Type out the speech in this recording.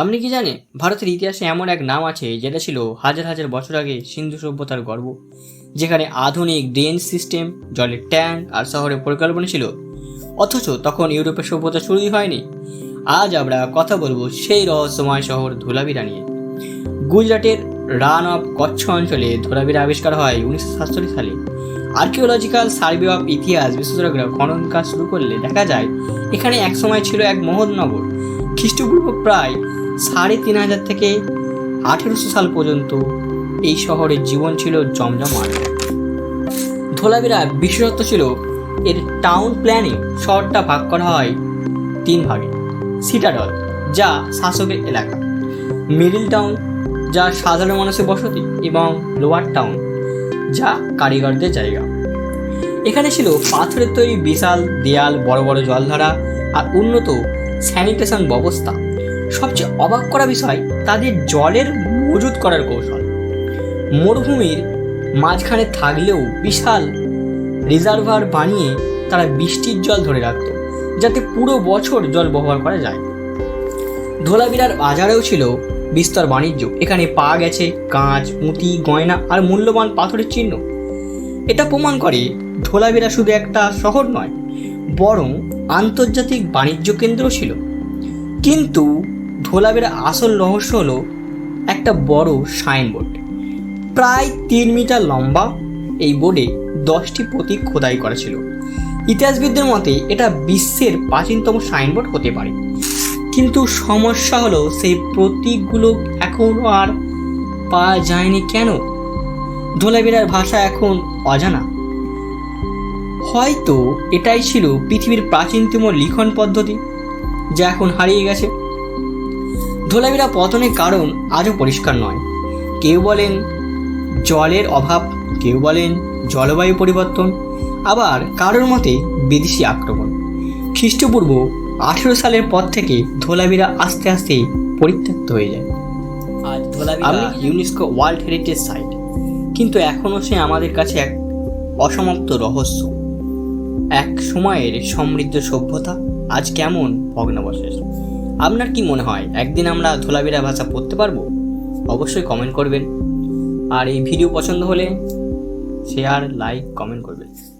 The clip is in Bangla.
আপনি কি জানেন, ভারতের ইতিহাসে এমন এক নাম আছে যেটা ছিল হাজার হাজার বছর আগে সিন্ধু সভ্যতার গর্ব? যেখানে আধুনিক ড্রেন সিস্টেম, জলের ট্যাঙ্ক আর শহরের পরিকল্পনা ছিল। অথচ তখন ইউরোপের সভ্যতা শুরুই হয়নি। আজ আমরা কথা বলব সেই রহস্যময় শহর ধুলাবিরা নিয়ে। গুজরাটের রান অফ কচ্ছ অঞ্চলে ধুলাবিরা আবিষ্কার হয় উনিশশো সাতচল্লিশ সালে। আর্কিওলজিক্যাল সার্ভে অফ ইতিহাস বিশেষজ্ঞরা খনন কাজ শুরু করলে দেখা যায়, এখানে একসময় ছিল এক মহৎনগর খ্রিস্টপূর্ব প্রায় সাড়ে তিন হাজার থেকে আঠেরোশো সাল পর্যন্ত এই শহরের জীবন ছিল জমজমাট ধোলাবিরা বিশেষত্ব ছিল, এর টাউন প্ল্যানে শহরটা ভাগ করা হয় তিন ভাগে। সিটাডল যা শাসকের এলাকা। মিডিল টাউন যা সাধারণ মানুষের বসতি এবং লোয়ার টাউন যা কারিগরদের জায়গা। এখানে ছিল পাথরের তৈরি বিশাল দেয়াল, বড় বড় জলধারা আর উন্নত স্যানিটেশন ব্যবস্থা। অবাক করা বিষয়, তাদের জলের মজুত করার কৌশল। মরুভূমির মাঝখানে থাকলেও বিশাল রিজার্ভার বানিয়ে তারা বৃষ্টির জল ধরে রাখত, যাতে পুরো বছর জল ব্যবহার করা যায়। ধোলাবিরার বাজারেও ছিল বিস্তর বাণিজ্য। এখানে পাওয়া গেছে কাঁচ, পুঁতি, গয়না আর মূল্যবান পাথরের চিহ্ন। এটা প্রমাণ করে ধোলাবিরা শুধু একটা শহর নয়, বরং আন্তর্জাতিক বাণিজ্য কেন্দ্র ছিল। কিন্তু ধোলাবিরা আসল রহস্য হলো একটা বড় সাইনবোর্ড। প্রায় তিন মিটার লম্বা এই বোর্ডে দশটি প্রতীক খোদাই করা ছিল। ইতিহাসবিদদের মতে এটা বিশ্বের প্রাচীনতম সাইনবোর্ড হতে পারে। কিন্তু সমস্যা হলো সেই প্রতীকগুলো এখন আর পাওয়া যায়নি কেন? ধোলাবিরার ভাষা এখন অজানা। হয়তো এটাই ছিল পৃথিবীর প্রাচীনতম লিখন পদ্ধতি, যা এখন হারিয়ে গেছে। ধোলাবিরা পতনের কারণ আজও পরিষ্কার নয়। কেউ বলেন জলের অভাব কেউ বলেন জলবায়ু পরিবর্তন আবার কারোর মতে বিদেশি আক্রমণ। খ্রিস্টপূর্ব আঠেরো সালের পর থেকে ধোলাবিরা আস্তে আস্তে পরিত্যক্ত হয়ে যায়। আজ Dholavira UNESCO world heritage site. কিন্তু এখনও সে আমাদের কাছে এক অসমাপ্ত রহস্য। এক সময়ের সমৃদ্ধ সভ্যতা আজ কেমন ভগ্নাবশেষ? আপনার কি মনে হয়, একদিন আমরা ধোলাবিরা ভাষা পড়তে পারব? অবশ্যই কমেন্ট করবেন। আর এই ভিডিও পছন্দ হলে শেয়ার লাইক কমেন্ট করবেন।